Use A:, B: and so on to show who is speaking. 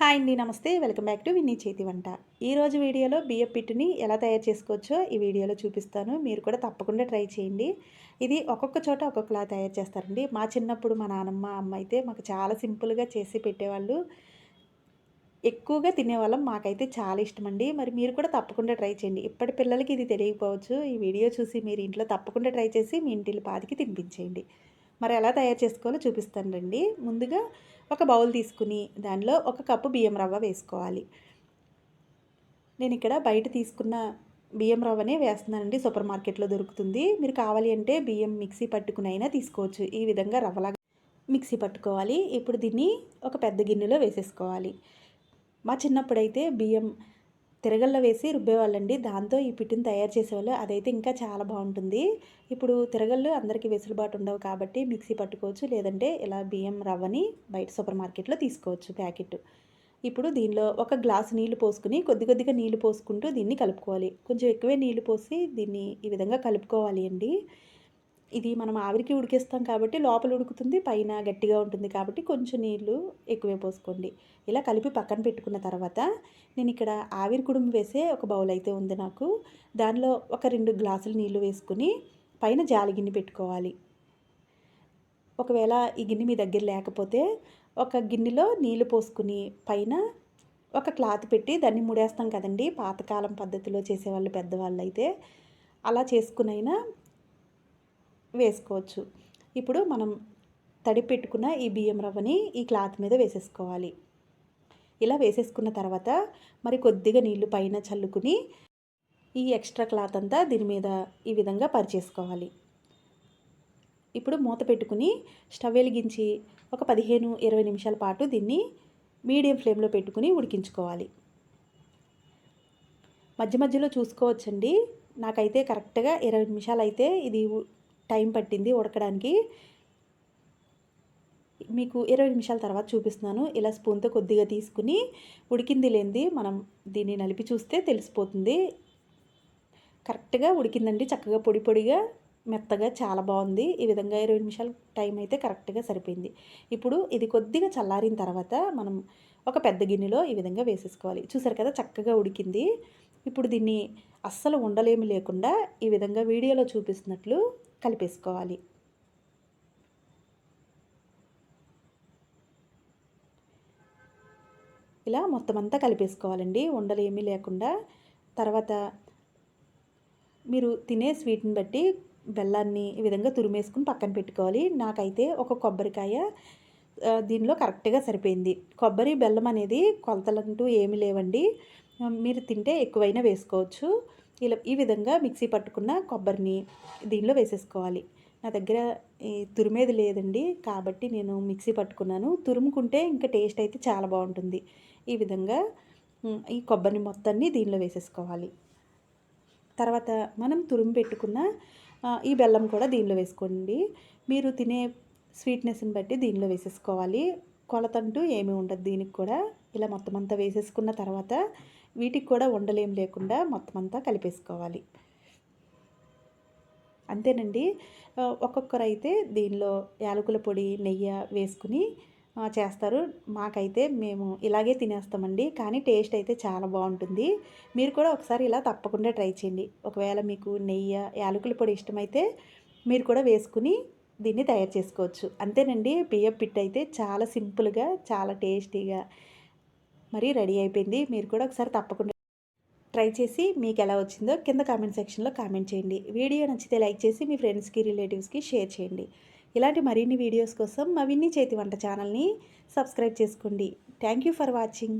A: Hi అండి నమస్తే. Welcome back to Winnie చేతి వంట. ఈరోజు వీడియోలో బియ్యం పిట్టుని ఎలా తయారు చేసుకోవచ్చో ఈ వీడియోలో చూపిస్తాను. మీరు కూడా తప్పకుండా ట్రై చేయండి. ఇది ఒక్కొక్క చోట ఒక్కొక్కలా తయారు చేస్తారండి. మా చిన్నప్పుడు మా నానమ్మ అమ్మ అయితే మాకు చాలా సింపుల్గా చేసి పెట్టేవాళ్ళు. ఎక్కువగా తినేవాళ్ళం. మాకైతే చాలా ఇష్టం అండి మరి మీరు కూడా తప్పకుండా ట్రై చేయండి. ఇప్పటి పిల్లలకి ఇది తెలియకపోవచ్చు. ఈ వీడియో చూసి మీరు ఇంట్లో తప్పకుండా ట్రై చేసి మీ ఇంటిలో పాదికి తినిపించేయండి. మరి ఎలా తయారు చేసుకోవాలో చూపిస్తాను రండి. ముందుగా ఒక బౌల్ తీసుకుని దానిలో ఒక కప్పు బియ్యం రవ్వ వేసుకోవాలి. నేను ఇక్కడ బయట తీసుకున్న బియ్యం రవ్వనే వేస్తున్నానండి. సూపర్ మార్కెట్లో దొరుకుతుంది. మీరు కావాలి అంటే బియ్యం మిక్సీ పట్టుకునైనా తీసుకోవచ్చు. ఈ విధంగా రవ్వలాగా మిక్సీ పట్టుకోవాలి. ఇప్పుడు దీన్ని ఒక పెద్ద గిన్నెలో వేసేసుకోవాలి. మా చిన్నప్పుడైతే బియ్యం తిరగల్లో వేసి రుబ్బేవాళ్ళండి. దాంతో ఈ పిటిని తయారు చేసేవాళ్ళు. అదైతే ఇంకా చాలా బాగుంటుంది. ఇప్పుడు తిరగళ్ళు అందరికీ వెసులుబాటు ఉండవు కాబట్టి మిక్సీ పట్టుకోవచ్చు. లేదంటే ఇలా బియ్యం రవ్వని బయట సూపర్ మార్కెట్లో తీసుకోవచ్చు ప్యాకెట్. ఇప్పుడు దీనిలో ఒక గ్లాసు నీళ్ళు పోసుకుని కొద్ది కొద్దిగా నీళ్ళు పోసుకుంటూ దీన్ని కలుపుకోవాలి. కొంచెం ఎక్కువే నీళ్ళు పోసి దీన్ని ఈ విధంగా కలుపుకోవాలి అండి. ఇది మనం ఆవిరికి ఉడికిస్తాం కాబట్టి లోపల ఉడుకుతుంది పైన గట్టిగా ఉంటుంది కాబట్టి కొంచెం నీళ్ళు ఎక్కువే పోసుకోండి. ఇలా కలిపి పక్కన పెట్టుకున్న తర్వాత నేను ఇక్కడ ఆవిరి కుడుము వేసే ఒక బౌల్ అయితే ఉంది నాకు. దానిలో ఒక రెండు గ్లాసులు నీళ్ళు వేసుకుని పైన జాలి గిన్నె పెట్టుకోవాలి. ఒకవేళ ఈ గిన్నె మీ దగ్గర లేకపోతే ఒక గిన్నెలో నీళ్ళు పోసుకుని పైన ఒక క్లాత్ పెట్టి దాన్ని ముడేస్తాం కదండి. పాతకాలం పద్ధతిలో చేసేవాళ్ళు పెద్దవాళ్ళు అయితే. అలా చేసుకునైనా వేసుకోవచ్చు. ఇప్పుడు మనం తడి పెట్టుకున్న ఈ బియ్యం రవ్వని ఈ క్లాత్ మీద వేసేసుకోవాలి. ఇలా వేసేసుకున్న తర్వాత మరి కొద్దిగా నీళ్ళు పైన చల్లుకుని ఈ ఎక్స్ట్రా క్లాత్ అంతా దీని మీద ఈ విధంగా పరిచేసుకోవాలి. ఇప్పుడు మూత పెట్టుకుని స్టవ్ వెలిగించి ఒక పదిహేను ఇరవై నిమిషాల పాటు దీన్ని మీడియం ఫ్లేమ్లో పెట్టుకుని ఉడికించుకోవాలి. మధ్య మధ్యలో చూసుకోవచ్చండి. నాకైతే కరెక్ట్గా ఇరవై నిమిషాలు అయితే ఇది టైం పట్టింది ఉడకడానికి. మీకు ఇరవై నిమిషాల తర్వాత చూపిస్తున్నాను. ఇలా స్పూన్తో కొద్దిగా తీసుకుని ఉడికింది లేనిది మనం దీన్ని నలిపి చూస్తే తెలిసిపోతుంది. కరెక్ట్గా ఉడికిందండి. చక్కగా పొడి పొడిగా మెత్తగా చాలా బాగుంది. ఈ విధంగా ఇరవై నిమిషాలు టైం అయితే కరెక్ట్గా సరిపోయింది. ఇప్పుడు ఇది కొద్దిగా చల్లారిన తర్వాత మనం ఒక పెద్ద గిన్నెలో ఈ విధంగా వేసేసుకోవాలి. చూసారు కదా చక్కగా ఉడికింది. ఇప్పుడు దీన్ని అస్సలు ఉండలేమి లేకుండా ఈ విధంగా వీడియోలో చూపిస్తున్నట్లు కలిపేసుకోవాలి. ఇలా మొత్తం అంతా కలిపేసుకోవాలండి. ఉండలు ఏమీ లేకుండా. తర్వాత మీరు తినే స్వీట్ని బట్టి బెల్లాన్ని ఈ విధంగా తురిమేసుకుని పక్కన పెట్టుకోవాలి. నాకైతే ఒక కొబ్బరికాయ దీనిలో కరెక్ట్గా సరిపోయింది. కొబ్బరి బెల్లం అనేది కొలతలంటూ ఏమీ లేవండి. మీరు తింటే ఎక్కువైనా వేసుకోవచ్చు. ఇలా ఈ విధంగా మిక్సీ పట్టుకున్న కొబ్బరిని దీనిలో వేసేసుకోవాలి. నా దగ్గర ఈ తురిమేది లేదండి. కాబట్టి నేను మిక్సీ పట్టుకున్నాను. తురుముకుంటే ఇంకా టేస్ట్ అయితే చాలా బాగుంటుంది. ఈ విధంగా ఈ కొబ్బరిని మొత్తాన్ని దీనిలో వేసేసుకోవాలి. తర్వాత మనం తురుము పెట్టుకున్న ఈ బెల్లం కూడా దీనిలో వేసుకోండి. మీరు తినే స్వీట్నెస్ని బట్టి దీనిలో వేసేసుకోవాలి. కొలతంటూ ఏమీ ఉండదు దీనికి కూడా. ఇలా మొత్తం అంతా వేసేసుకున్న తర్వాత వీటికి కూడా ఉండలేం లేకుండా మొత్తం అంతా కలిపేసుకోవాలి. అంతేనండి. ఒక్కొక్కరు అయితే దీనిలో యాలకుల పొడి నెయ్యి వేసుకుని చేస్తారు. మాకైతే మేము ఇలాగే తినేస్తామండి. కానీ టేస్ట్ అయితే చాలా బాగుంటుంది. మీరు కూడా ఒకసారి ఇలా తప్పకుండా ట్రై చేయండి. ఒకవేళ మీకు నెయ్యి యాలకుల పొడి ఇష్టమైతే మీరు కూడా వేసుకుని దీన్ని తయారు చేసుకోవచ్చు. అంతేనండి. బియ్యం పిట్ అయితే చాలా సింపుల్గా చాలా టేస్టీగా మరి రెడీ అయిపోయింది. మీరు కూడా ఒకసారి తప్పకుండా ట్రై చేసి మీకు ఎలా వచ్చిందో కింద కామెంట్ సెక్షన్లో కామెంట్ చేయండి. వీడియో నచ్చితే లైక్ చేసి మీ ఫ్రెండ్స్కి రిలేటివ్స్కి షేర్ చేయండి. ఇలాంటి మరిన్ని వీడియోస్ కోసం మా విన్నీ చేతి వంట ఛానల్ని సబ్స్క్రైబ్ చేసుకోండి. Thank you for watching.